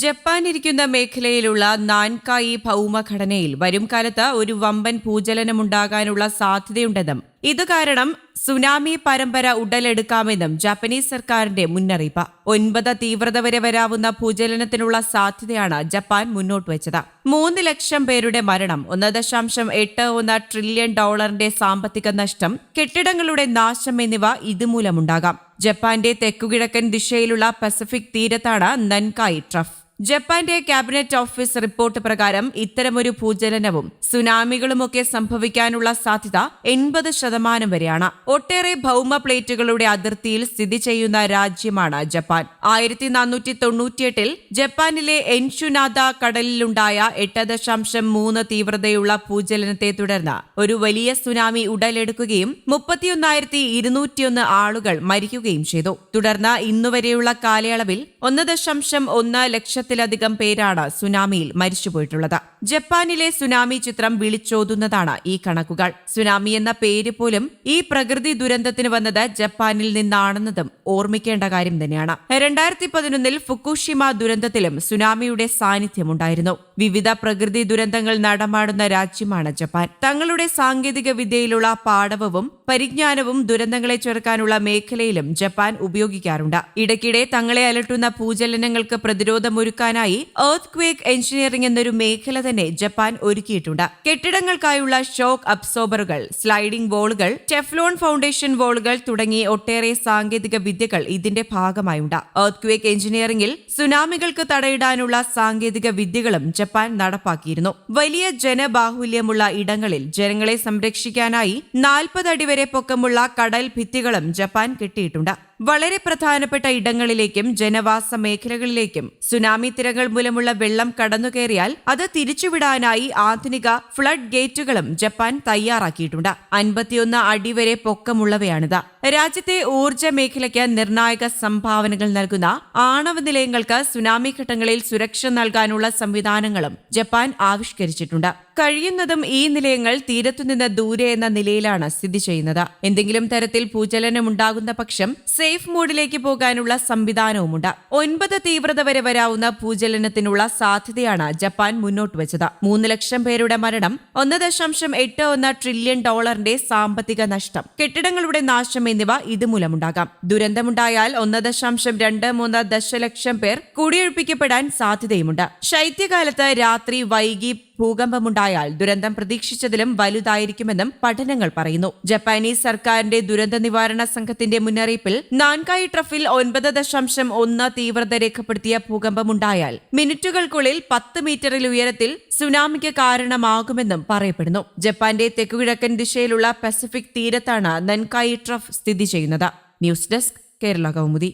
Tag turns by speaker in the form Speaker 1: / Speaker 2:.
Speaker 1: Japan ഇരിക്കുന്ന മേഖലയിലുള്ള നാൻകായി ഭൗമഘടനയിൽ വരും കാലത്ത് ഒരു വമ്പൻ ഭൂചലനമുണ്ടാകാനുള്ള സാധ്യതയുണ്ടെന്നും ഇത് കാരണം സുനാമി പരമ്പര ഉടലെടുക്കാമെന്നും ജാപ്പനീസ് സർക്കാരിന്റെ മുന്നറിയിപ്പ്. ഒൻപത് തീവ്രത വരെ വരാവുന്ന ഭൂചലനത്തിനുള്ള സാധ്യതയാണ് ജപ്പാൻ മുന്നോട്ട് വെച്ചത്. മൂന്ന് ലക്ഷം പേരുടെ മരണം ഒന്ന് ദശാംശം എട്ട് ഒന്ന് ട്രില്യൺ ഡോളറിന്റെ സാമ്പത്തിക നഷ്ടം കെട്ടിടങ്ങളുടെ നാശം എന്നിവ ഇതുമൂലമുണ്ടാകാം. ജപ്പാന്റെ തെക്കുകിഴക്കൻ ദിശയിലുള്ള പസഫിക് തീരത്താണ് നൻകായി ട്രഫ്. ജപ്പാന്റെ ക്യാബിനറ്റ് ഓഫീസ് റിപ്പോർട്ട് പ്രകാരം ഇത്തരമൊരു ഭൂചലനവും സുനാമികളുമൊക്കെ സംഭവിക്കാനുള്ള സാധ്യത എൺപത് ശതമാനം വരെയാണ്. ഒട്ടേറെ ഭൗമ പ്ലേറ്റുകളുടെ അതിർത്തിയിൽ സ്ഥിതി ചെയ്യുന്ന രാജ്യമാണ് ജപ്പാൻ. ആയിരത്തി നാനൂറ്റി തൊണ്ണൂറ്റിയെട്ടിൽ ജപ്പാനിലെ എൻഷുനാദ കടലിലുണ്ടായ എട്ട് ദശാംശം മൂന്ന് തീവ്രതയുള്ള ഭൂചലനത്തെ തുടർന്ന് ഒരു വലിയ സുനാമി ഉടലെടുക്കുകയും മുപ്പത്തിയൊന്നായിരത്തി ഇരുന്നൂറ്റിയൊന്ന് ആളുകൾ മരിക്കുകയും ചെയ്തു. തുടർന്ന് ഇന്നുവരെയുള്ള കാലയളവിൽ ഒന്ന് ദശാംശം ഒന്ന് ലക്ഷത്തിലധികം പേരാണ് സുനാമിയിൽ മരിച്ചുപോയിട്ടുള്ളത്. ജപ്പാനിലെ സുനാമി ചിത്രം വിളിച്ചോതുന്നതാണ് ഈ കണക്കുകൾ. സുനാമി എന്ന പേര് പോലും ഈ പ്രകൃതി ദുരന്തത്തിന് വന്നത് ജപ്പാനിൽ നിന്നാണെന്നതും ഓർമ്മിക്കേണ്ട കാര്യം തന്നെയാണ്. രണ്ടായിരത്തി പതിനൊന്നിൽ ഫുക്കുഷിമ ദുരന്തത്തിലും സുനാമിയുടെ സാന്നിധ്യമുണ്ടായിരുന്നു വിവിധ പ്രകൃതി ദുരന്തങ്ങൾ നടമാടുന്ന രാജ്യമാണ് ജപ്പാൻ. തങ്ങളുടെ സാങ്കേതിക വിദ്യയിലുള്ള പാടവവും പരിജ്ഞാനവും ദുരന്തങ്ങളെ ചെറുക്കാനുള്ള മേഖലയിലും ജപ്പാൻ ഉപയോഗിക്കാറുണ്ട്. ഇടയ്ക്കിടെ തങ്ങളെ അലട്ടുന്ന ഭൂചലനങ്ങൾക്ക് പ്രതിരോധമൊരുക്കാനായി എർത്ത് ക്വേക്ക് എഞ്ചിനീയറിംഗ് എന്നൊരു മേഖല തന്നെ ജപ്പാൻ ഒരുക്കിയിട്ടുണ്ട്. കെട്ടിടങ്ങൾക്കായുള്ള ഷോക്ക് അബ്സോർബറുകൾ സ്ലൈഡിംഗ് വോളുകൾ ടെഫ്ലോൺ ഫൗണ്ടേഷൻ വോളുകൾ തുടങ്ങി ഒട്ടേറെ സാങ്കേതിക വിദ്യകൾ ഇതിന്റെ ഭാഗമായുണ്ട്. എർത്ത് ക്വേക്ക് എഞ്ചിനീയറിംഗിൽ സുനാമികൾക്ക് തടയിടാനുള്ള സാങ്കേതിക വിദ്യകളും ജപ്പാൻ നടപ്പാക്കിയിരുന്നു. വലിയ ജനബാഹുല്യമുള്ള ഇടങ്ങളിൽ ജനങ്ങളെ സംരക്ഷിക്കാനായി നാൽപ്പത് അടി വരെ പൊക്കമുള്ള കടൽ ഭിത്തികളും ജപ്പാൻ കെട്ടിയിട്ടുണ്ട്. വളരെ പ്രധാനപ്പെട്ട ഇടങ്ങളിലേക്കും ജനവാസ മേഖലകളിലേക്കും സുനാമി തിരകൾ മൂലമുള്ള വെള്ളം കടന്നുകയറിയാൽ അത് തിരിച്ചുവിടാനായി ആധുനിക ഫ്ലഡ് ഗേറ്റുകളും ജപ്പാൻ തയ്യാറാക്കിയിട്ടുണ്ട്. അൻപത്തിയൊന്ന് അടി വരെ പൊക്കമുള്ളവയാണിത്. രാജ്യത്തെ ഊർജ മേഖലയ്ക്ക് നിർണായക സംഭാവനകൾ നൽകുന്ന ആണവ നിലയങ്ങൾക്ക് സുനാമി ഘട്ടങ്ങളിൽ സുരക്ഷ നൽകാനുള്ള സംവിധാനങ്ങളും ജപ്പാൻ ആവിഷ്കരിച്ചിട്ടുണ്ട്. കഴിയുന്നതും ഈ നിലയങ്ങൾ തീരത്തുനിന്ന് ദൂരെ എന്ന നിലയിലാണ് സ്ഥിതി ചെയ്യുന്നത്. എന്തെങ്കിലും തരത്തിൽ ഭൂചലനം ഉണ്ടാകുന്ന പക്ഷം സേഫ് മോഡിലേക്ക് പോകാനുള്ള സംവിധാനവുമുണ്ട്. ഒൻപത് തീവ്രത വരെ വരാവുന്ന ഭൂചലനത്തിനുള്ള സാധ്യതയാണ് ജപ്പാൻ മുന്നോട്ട് വെച്ചത്. മൂന്ന് ലക്ഷം പേരുടെ മരണം ഒന്ന് ദശാംശം എട്ട് ഒന്ന് ട്രില്യൺ ഡോളറിന്റെ സാമ്പത്തിക നഷ്ടം കെട്ടിടങ്ങളുടെ നാശം എന്നിവ ഇതുമൂലമുണ്ടാകാം. ദുരന്തമുണ്ടായാൽ ഒന്ന് ദശാംശം രണ്ട് മൂന്ന് ദശലക്ഷം പേർ കുടിയൊഴിപ്പിക്കപ്പെടാൻ സാധ്യതയുമുണ്ട്. ശൈത്യകാലത്ത് രാത്രി വൈകി ഭൂകമ്പമുണ്ടായാൽ ദുരന്തം പ്രതീക്ഷിച്ചതിലും വലുതായിരിക്കുമെന്നും പഠനങ്ങൾ പറയുന്നു. ജപ്പാനീസ് സർക്കാരിന്റെ ദുരന്ത നിവാരണ സംഘത്തിന്റെ മുന്നറിയിപ്പിൽ നാൻകായി ട്രഫിൽ ഒൻപത് ദശാംശം ഒന്ന് തീവ്രത രേഖപ്പെടുത്തിയ ഭൂകമ്പമുണ്ടായാൽ മിനിറ്റുകൾക്കുള്ളിൽ പത്ത് മീറ്ററിൽ ഉയരത്തിൽ സുനാമിക്ക് കാരണമാകുമെന്നും പറയപ്പെടുന്നു. ജപ്പാന്റെ തെക്കുകിഴക്കൻ ദിശയിലുള്ള പസഫിക് തീരത്താണ് നൻകായി ട്രഫ് സ്ഥിതി ചെയ്യുന്നത്. News desk Kerala Kaumudi.